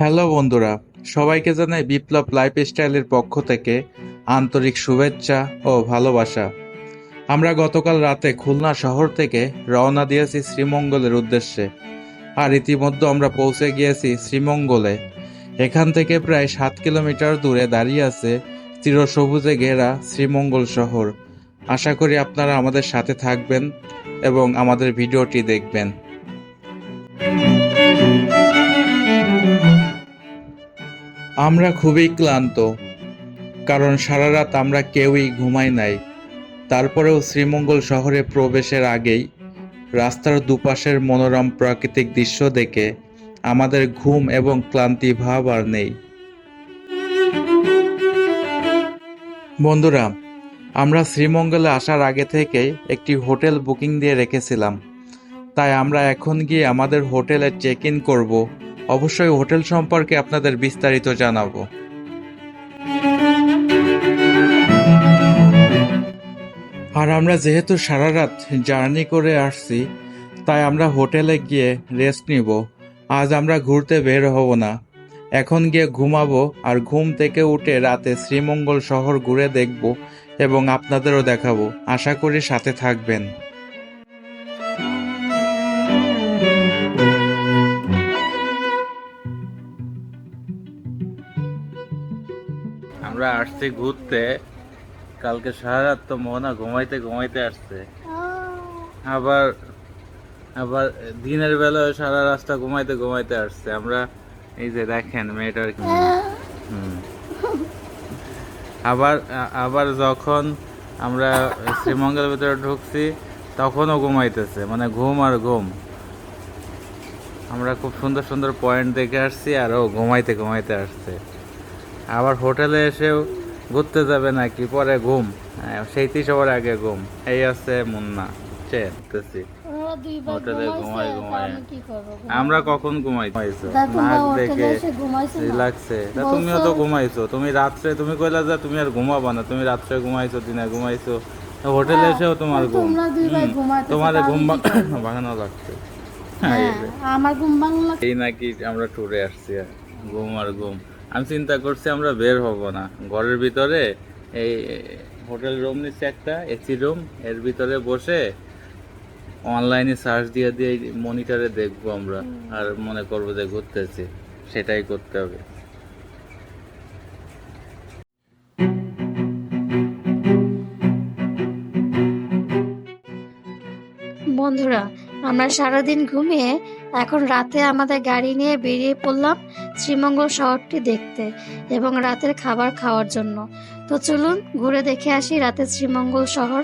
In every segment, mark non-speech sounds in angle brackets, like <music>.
Hello বন্ধুরা, সবাইকে জানাই বিপ্লব লাইফস্টাইলের পক্ষ থেকে আন্তরিক শুভেচ্ছা ও ভালোবাসা। আমরা গতকাল রাতে খুলনা শহর থেকে রওনা দিয়েছি শ্রীমঙ্গলের উদ্দেশ্যে আর ইতিমধ্যে আমরা পৌঁছে গিয়েছি শ্রীমঙ্গলে। এখান থেকে প্রায় সাত কিলোমিটার দূরে দাঁড়িয়ে আছে চিরসবুজে ঘেরা শ্রীমঙ্গল শহর। আশা করি আপনারা আমাদের সাথে থাকবেন এবং আমাদের ভিডিওটি দেখবেন। আমরা খুবই ক্লান্ত, কারণ সারা রাত আমরা কেউই ঘুমাই নাই। তারপরেও শ্রীমঙ্গল শহরে প্রবেশের আগেই রাস্তার দুপাশের মনোরম প্রাকৃতিক দৃশ্য দেখে আমাদের ঘুম এবং ক্লান্তি ভাব আর নেই। বন্ধুরা, আমরা শ্রীমঙ্গলে আসার আগে থেকেই একটি হোটেল বুকিং দিয়ে রেখেছিলাম। তাই আমরা এখন গিয়ে আমাদের হোটেলে চেক ইন করব অবশ্যই হোটেল সম্পর্কে আপনাদের বিস্তারিত জানাব। আর আমরা যেহেতু সারা রাত জার্নি করে আসছি, তাই আমরা হোটেলে গিয়ে রেস্ট নিব। আজ আমরা ঘুরতে বের হব না। এখন গিয়ে ঘুমাবো আর ঘুম থেকে উঠে রাতে শ্রীমঙ্গল শহর ঘুরে দেখব এবং আপনাদেরও দেখাবো। আশা করি সাথে থাকবেন। আমরা আসছি ঘুরতে। কালকে সারা রাত তো মোহনা ঘুমাইতে ঘুমাইতে আসছে। আবার আবার দিনের বেলায় সারা রাস্তা ঘুমাইতে ঘুমাইতে আসছে। আমরা এই যে দেখেন মেয়েটার। আবার আবার যখন আমরা শ্রীমঙ্গলের ভিতরে ঢুকছি তখনও ঘুমাইতেছে। মানে ঘুম আর ঘুম। আমরা খুব সুন্দর সুন্দর পয়েন্ট দেখে আসছি আর ও ঘুমাইতে ঘুমাইতে আসছে। আবার হোটেলে এসেও ঘুরতে যাবে নাকি? পরে ঘুম। হ্যাঁ, সেইটি সবার আগে ঘুম। এই আছে মুন্না। দুইবার হোটেলে কি করব? আমরা কখন ঘুমাই? নাক দেখে রিল্যাক্সে। তা তুমিও তো ঘুমাইছো। তুমি রাত্রে তুমি কইলা যে তুমি আর ঘুমাবা না। তুমি রাত্রে ঘুমাইছো দিনে ঘুমাইছো। হোটেলে হ্যাঁ, এসেও তোমার ঘুম। তোমরা তোমার <coughs> ঘুম? ভাঙানো লাগছে। হ্যাঁ, এই হ্যাঁ, আমার ঘুম এই নাকি আমরা ট্যুরে আসছি। আর ঘুম আর ঘুম। আমি চিন্তা করছি আমরা বের হব না। ঘরের ভিতরে এই হোটেল রুম নিচ্ছে একটা এসি রুম এর ভিতরে বসে অনলাইনে সার্চ দিয়ে দিয়ে মনিটরে দেখব আমরা আর মনে করব যে ঘুরতেছি সেটাই করতে হবে। বন্ধুরা আমরা সারাদিন ঘুমিয়ে এখন রাতে আমাদের গাড়ি নিয়ে বেরিয়ে পড়লাম শ্রীমঙ্গল শহরটি দেখতে এবং রাতের খাবার খাওয়ার জন্য। তো চলুন ঘুরে দেখে আসি রাতে শ্রীমঙ্গল শহর।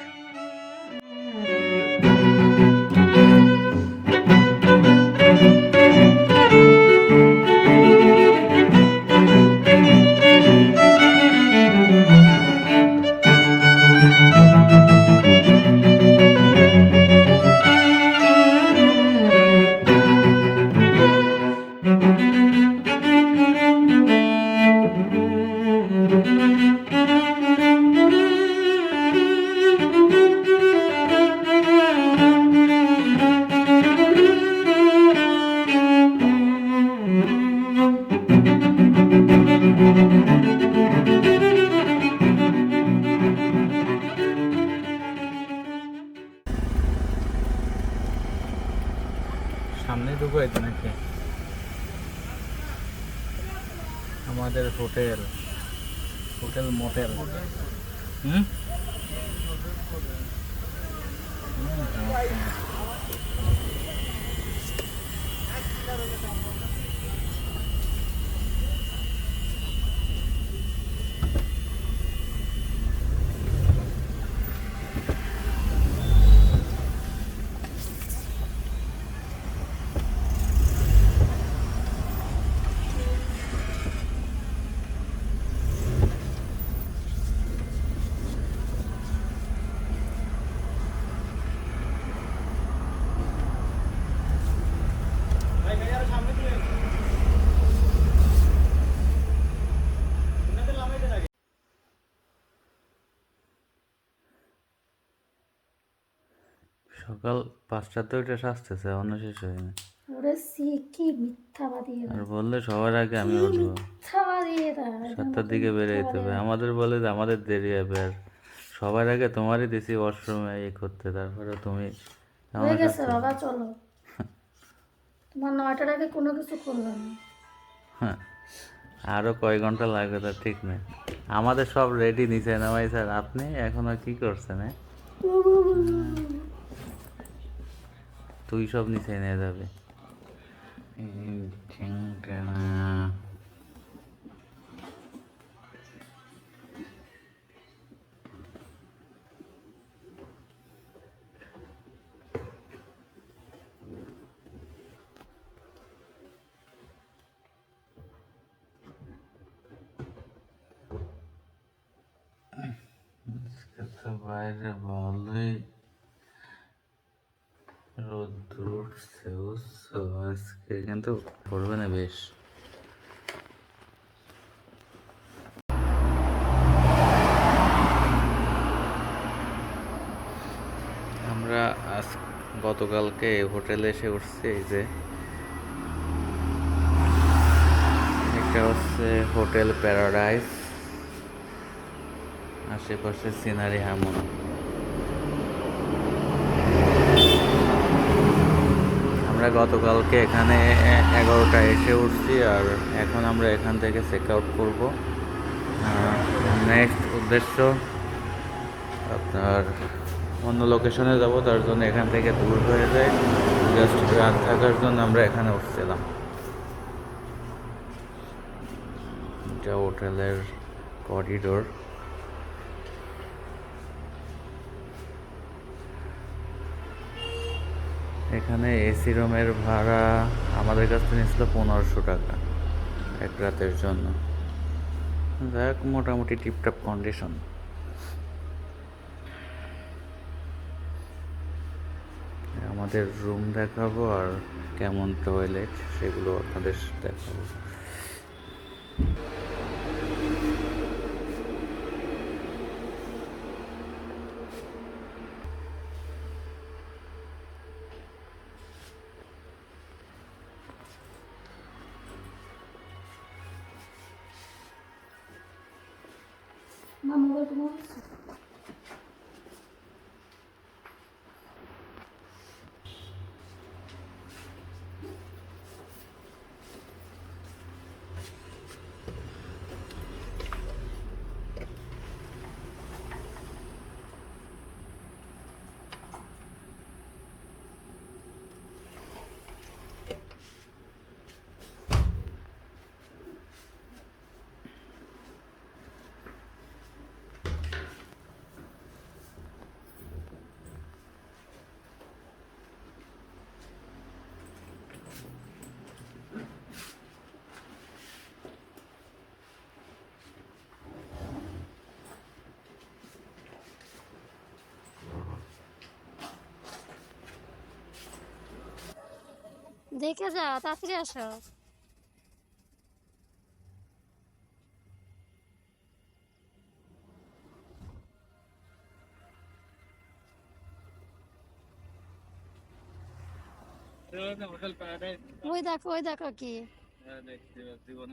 সকাল পাঁচটাতে ওইটা সাজতেছে অন্য শেষ হয়নি। ওরে সি কি মিথ্যাবাদী আর বললে সবার আগে আমি উঠবো। মিথ্যাবাদী সাতটার দিকে বেরোইতে হবে। আমাদের বলে যে আমাদের দেরি হবে আর সবার আগে তোমারই দিছি ওয়াশরুমে ইয়ে করতে তারপরে তুমি হয়ে গেছে বাবা চলো। তোমার নয়টার আগে কোনো কিছু না। হ্যাঁ, আরও কয় ঘণ্টা লাগবে তার ঠিক নেই। আমাদের সব রেডি নিছে না ভাই স্যার। আপনি এখনও কি করছেন হ্যাঁ? তুই সব নিচে নিয়ে যাবে। বাইরে ভালোই রোদ্দুর উঠছে আজকে কিন্তু পড়বে না বেশ। আমরা আজ গতকালকে হোটেলে এসে উঠছি, এই যে। এটা হচ্ছে হোটেল প্যারাডাইস, আশেপাশে সিনারি এমন আমরা গতকালকে এখানে এগারোটা এসে উঠছি আর এখন আমরা এখান থেকে চেক আউট করব। নেক্সট উদ্দেশ্য, আপনার অন্য লোকেশনে যাব, তার জন্য এখান থেকে দূর হয়ে যায়। জাস্ট রাত থাকার জন্য আমরা এখানে উঠছিলাম। এটা হোটেলের করিডোর এখানে এসি রুমের ভাড়া আমাদের কাছ থেকে নিয়েছিল পনেরোশো টাকা এক রাতের জন্য। যাই হোক মোটামুটি টিপটপ কন্ডিশন আমাদের রুম দেখাবো আর কেমন টয়লেট সেগুলো আপনাদের দেখাবো। দেখে যা তাড়াতাড়ি আসো। ওই দেখো ওই দেখো কি। দেখতে জীবনে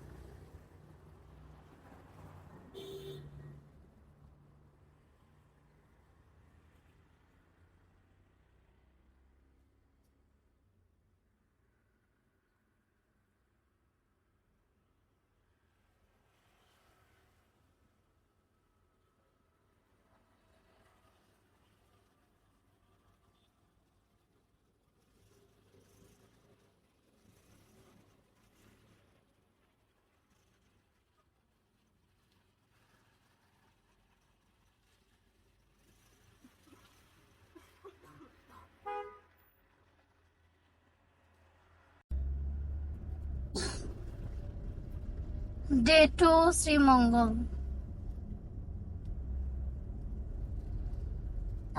ডে টু শ্রীমঙ্গল।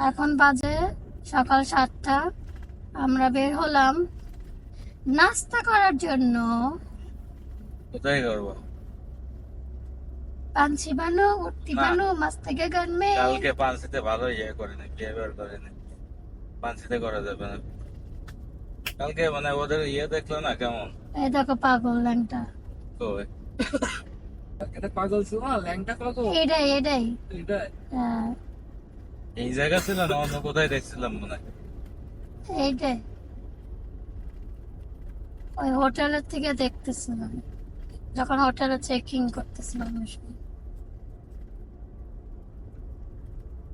এখন বাজে সকাল সাতটা। আমরা বের হলাম নাস্তা করার জন্য। কোথায় করব? পাঞ্চি বানো উঠতি বানো মাছ থেকে গনমে। কালকে ভালো ইয়ে করে না বিহেভিয়ার করে না করা যাবে না। কালকে মানে ওদের ইয়ে দেখল না কেমন? এই দেখো পাগল ল্যাংটা। এটা পাগল ছিল না ল্যাংটা পাগল। এটাই এটাই। এটা হ্যাঁ, এই জায়গা ছিল না অন্য কোথায় দেখছিলাম মনে হয়। এইটাই। ওই হোটেলের থেকে দেখতেছিলাম। যখন হোটেলে চেকিং করতেছিলাম ওই সময়।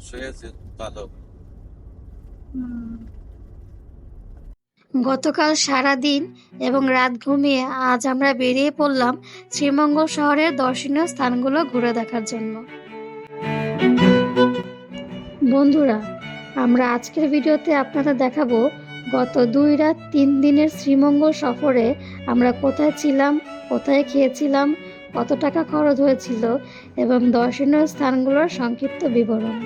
শুয়েছে ভালো গতকাল সারা দিন এবং রাত ঘুমিয়ে আজ আমরা বেরিয়ে পড়লাম শ্রীমঙ্গল শহরের দর্শনীয় স্থানগুলো ঘুরে দেখার জন্য। বন্ধুরা, আমরা আজকের ভিডিওতে আপনাদের দেখাবো গত দুই রাত তিন দিনের শ্রীমঙ্গল সফরে আমরা কোথায় ছিলাম, কোথায় খেয়েছিলাম, কত টাকা খরচ হয়েছিল এবং দর্শনীয় স্থানগুলোর সংক্ষিপ্ত বিবরণ।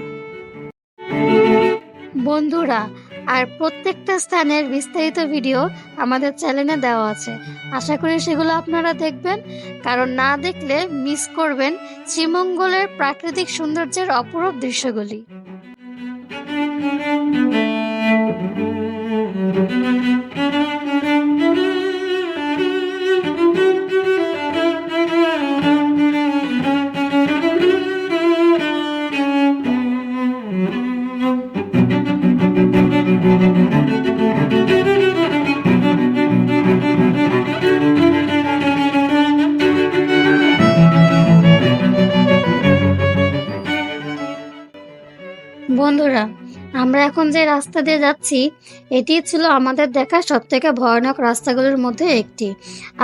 বন্ধুরা আর প্রত্যেকটা স্থানের বিস্তারিত ভিডিও আমাদের চ্যানেলে দেওয়া আছে। আশা করি সেগুলো আপনারা দেখবেন। কারণ না দেখলে মিস করবেন শ্রীমঙ্গলের প্রাকৃতিক সৌন্দর্যের অপরূপ দৃশ্যগুলি। রাস্তা দিয়ে যাচ্ছি, এটি ছিল আমাদের দেখা সব থেকে ভয়ানক রাস্তাগুলোর মধ্যে একটি।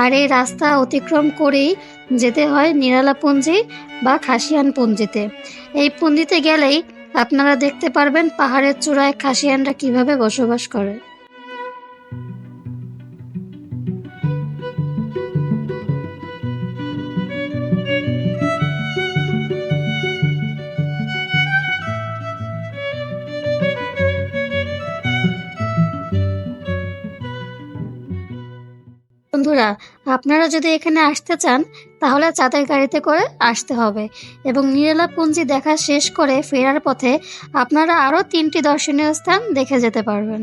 আর এই রাস্তা অতিক্রম করেই যেতে হয় নিরালাপুঞ্জি বা খাসিয়ান পুঞ্জিতে এই পুঞ্জিতে গেলেই আপনারা দেখতে পারবেন পাহাড়ের চূড়ায় খাসিয়ানরা কীভাবে বসবাস করে। বন্ধুরা, আপনারা যদি এখানে আসতে চান, তাহলে চাঁদের গাড়িতে করে আসতে হবে। এবং নিরালাপুঞ্জি দেখা শেষ করে ফেরার পথে আপনারা আরও তিনটি দর্শনীয় স্থান দেখে যেতে পারবেন।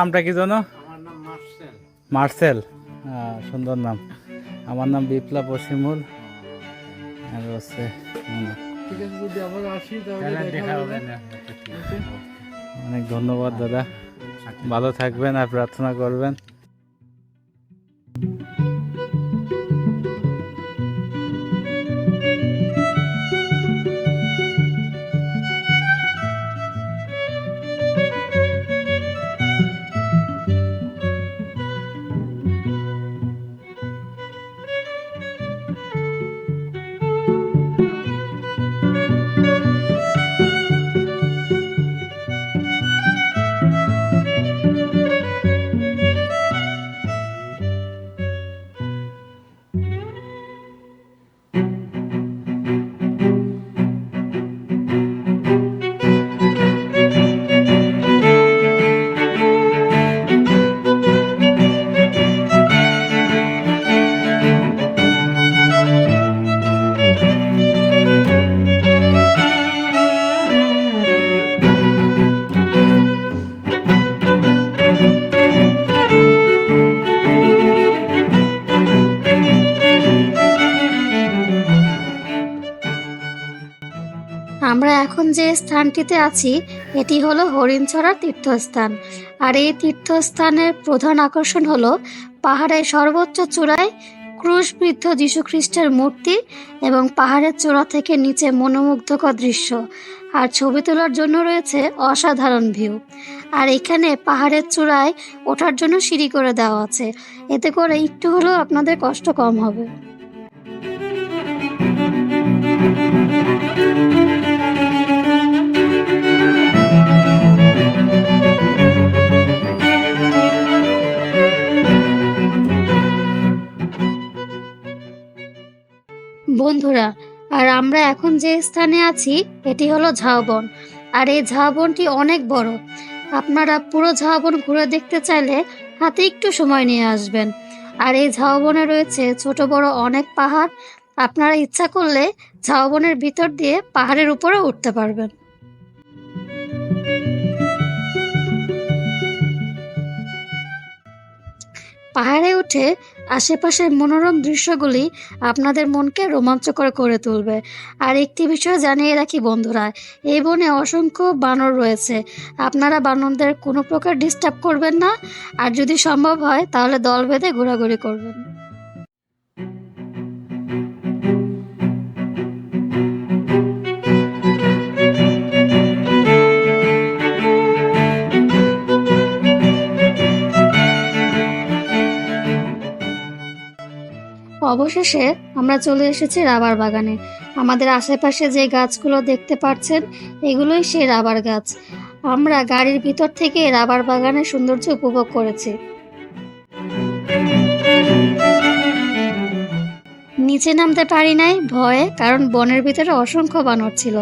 নামটা কি জানো? মার্সেল। মার্সেল। হ্যাঁ, সুন্দর নাম। আমার নাম বিপ্লব অসিমুল। আর হচ্ছে হুম, ঠিক আছে যদি আবার আসি তাহলে দেখা হবে। অনেক ধন্যবাদ দাদা। ভালো থাকবেন আর প্রার্থনা করবেন। যে স্থানটিতে আছি, এটি হলো হরিণছড়া তীর্থস্থান। আর এই তীর্থস্থানের প্রধান আকর্ষণ হলো পাহাড়ের সর্বোচ্চ চূড়ায় ক্রুশবৃদ্ধ যীশুখ্রিস্টের মূর্তি এবং পাহাড়ের চূড়া থেকে নিচে মনোমুগ্ধকর দৃশ্য। আর ছবি তোলার জন্য রয়েছে অসাধারণ ভিউ। আর এখানে পাহাড়ের চূড়ায় ওঠার জন্য সিঁড়ি করে দেওয়া আছে। এতে করে একটু হলেও আপনাদের কষ্ট কম হবে। বন্ধুরা, আর আমরা এখন যে স্থানে আছি, এটি হলো ঝাউবন। আর এই ঝাউবনটি অনেক বড়। আপনারা পুরো ঝাউবন ঘুরে দেখতে চাইলে হাতে একটু সময় নিয়ে আসবেন। আর এই ঝাউবনে রয়েছে ছোট বড় অনেক পাহাড়। আপনারা ইচ্ছা করলে ঝাউবনের ভিতর দিয়ে পাহাড়ের উপরে উঠতে পারবেন। পাহাড়ে উঠে আশেপাশের মনোরম দৃশ্যগুলি আপনাদের মনকে রোমাঞ্চকর করে তুলবে। আর একটি বিষয় জানিয়ে রাখি বন্ধুরা এই বনে অসংখ্য বানর রয়েছে। আপনারা বানরদের কোনো প্রকার ডিস্টার্ব করবেন না। আর যদি সম্ভব হয়, তাহলে দল বেঁধে ঘোরাঘুরি করবেন। অবশেষে আমরা চলে এসেছি রাবার বাগানে। আমাদের আশেপাশে যে গাছগুলো দেখতে পাচ্ছেন, এগুলোই সেই রাবার গাছ। আমরা গাড়ির ভিতর থেকে রাবার বাগানের সৌন্দর্য উপভোগ করেছি। নিচে নামতে পারি নাই, ভয়ে, কারণ বনের ভিতরে অসংখ্য বানর ছিল।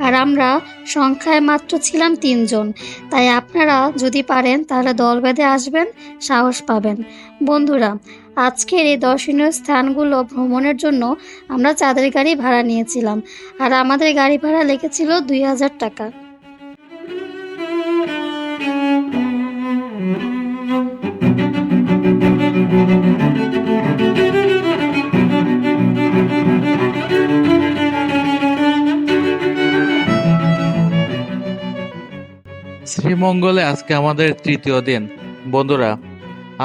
আর আমরা সংখ্যায় মাত্র ছিলাম তিনজন। তাই আপনারা যদি পারেন, তাহলে দল বেঁধে আসবেন, সাহস পাবেন। বন্ধুরা আজকের এই দর্শনীয় স্থানগুলো ভ্রমণের জন্য আমরা চাঁদের গাড়ি ভাড়া নিয়েছিলাম। আর আমাদের গাড়ি ভাড়া লেগেছিল দুই হাজার টাকা। শ্রীমঙ্গলে আজকে আমাদের তৃতীয় দিন। বন্ধুরা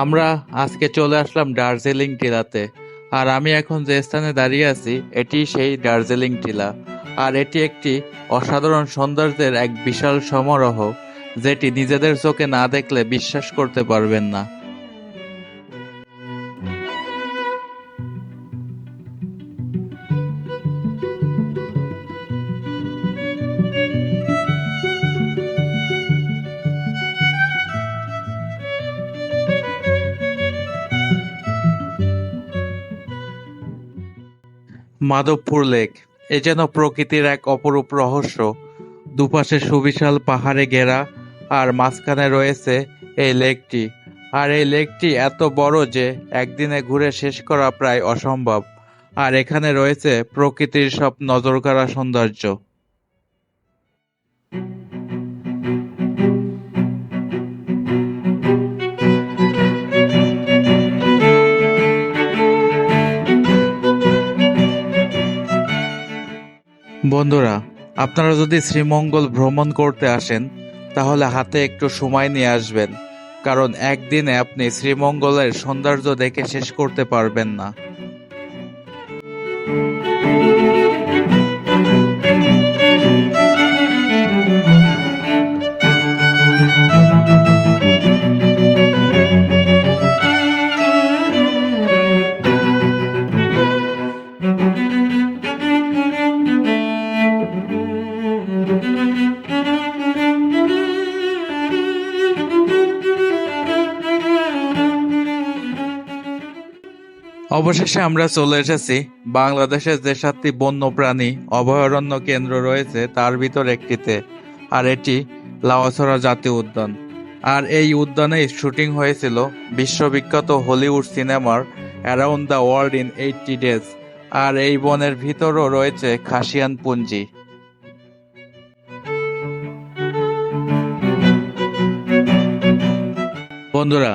আমরা আজকে চলে আসলাম দার্জিলিং টিলাতে। আর আমি এখন যে স্থানে দাঁড়িয়ে আছি, এটি সেই দার্জিলিং টিলা। আর এটি একটি অসাধারণ সৌন্দর্যের এক বিশাল সমারোহ, যেটি নিজেদের চোখে না দেখলে বিশ্বাস করতে পারবেন না। মাধবপুর লেক। এ যেন প্রকৃতির এক অপরূপ রহস্য। দুপাশে সুবিশাল পাহাড়ে ঘেরা আর মাঝখানে রয়েছে এই লেকটি। আর এই লেকটি এত বড় যে একদিনে ঘুরে শেষ করা প্রায় অসম্ভব। আর এখানে রয়েছে প্রকৃতির সব নজরকাড়া সৌন্দর্য। বন্ধুরা, আপনারা যদি শ্রীমঙ্গল ভ্রমণ করতে আসেন, তাহলে হাতে একটু সময় নিয়ে আসবেন, কারণ একদিনে আপনি শ্রীমঙ্গলের সৌন্দর্য দেখে শেষ করতে পারবেন না। অবশেষে আমরা চলে এসেছি। বাংলাদেশের যে সাতটি বন্যপ্রাণী অভয়ারণ্য কেন্দ্র রয়েছে, তার ভিতর একটিতে, আর এটি লাওয়াছড়া জাতীয় উদ্যান। আর এই উদ্যানেই শুটিং হয়েছিল বিশ্ববিখ্যাত হলিউড সিনেমার around the world in eighty days আর এই বনের ভিতরও রয়েছে খাসিয়ান পুঞ্জি। বন্ধুরা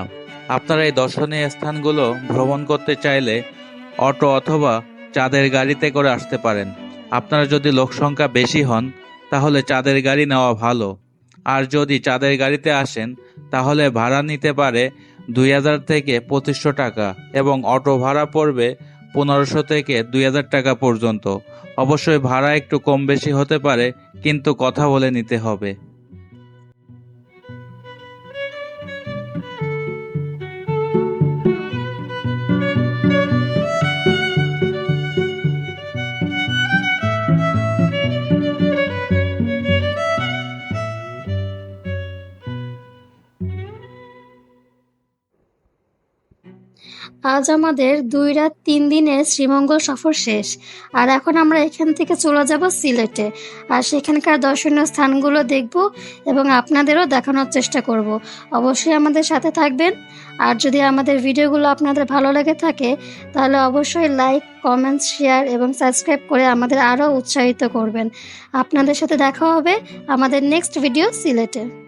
আপনারা এই দর্শনীয় স্থানগুলো ভ্রমণ করতে চাইলে অটো অথবা চাঁদের গাড়িতে করে আসতে পারেন। আপনারা যদি লোক সংখ্যা বেশি হন, তাহলে চাঁদের গাড়ি নেওয়া ভালো। আর যদি চাঁদের গাড়িতে আসেন, তাহলে ভাড়া নিতে পারে দুই হাজার থেকে পঁচিশশো টাকা এবং অটো ভাড়া পড়বে পনেরোশো থেকে দুই হাজার টাকা পর্যন্ত। অবশ্যই ভাড়া একটু কম বেশি হতে পারে, কিন্তু কথা বলে নিতে হবে। আজ আমাদের দুই রাত তিন দিনের শ্রীমঙ্গল সফর শেষ। আর এখন আমরা এখান থেকে চলে যাব সিলেটে। আর সেখানকার দর্শনীয় স্থানগুলো দেখব এবং আপনাদেরও দেখানোর চেষ্টা করব। অবশ্যই আমাদের সাথে থাকবেন। আর যদি আমাদের ভিডিওগুলো আপনাদের ভালো লেগে থাকে, তাহলে অবশ্যই লাইক, কমেন্ট, শেয়ার এবং সাবস্ক্রাইব করে আমাদের আরও উৎসাহিত করবেন। আপনাদের সাথে দেখা হবে আমাদের নেক্সট ভিডিও সিলেটে।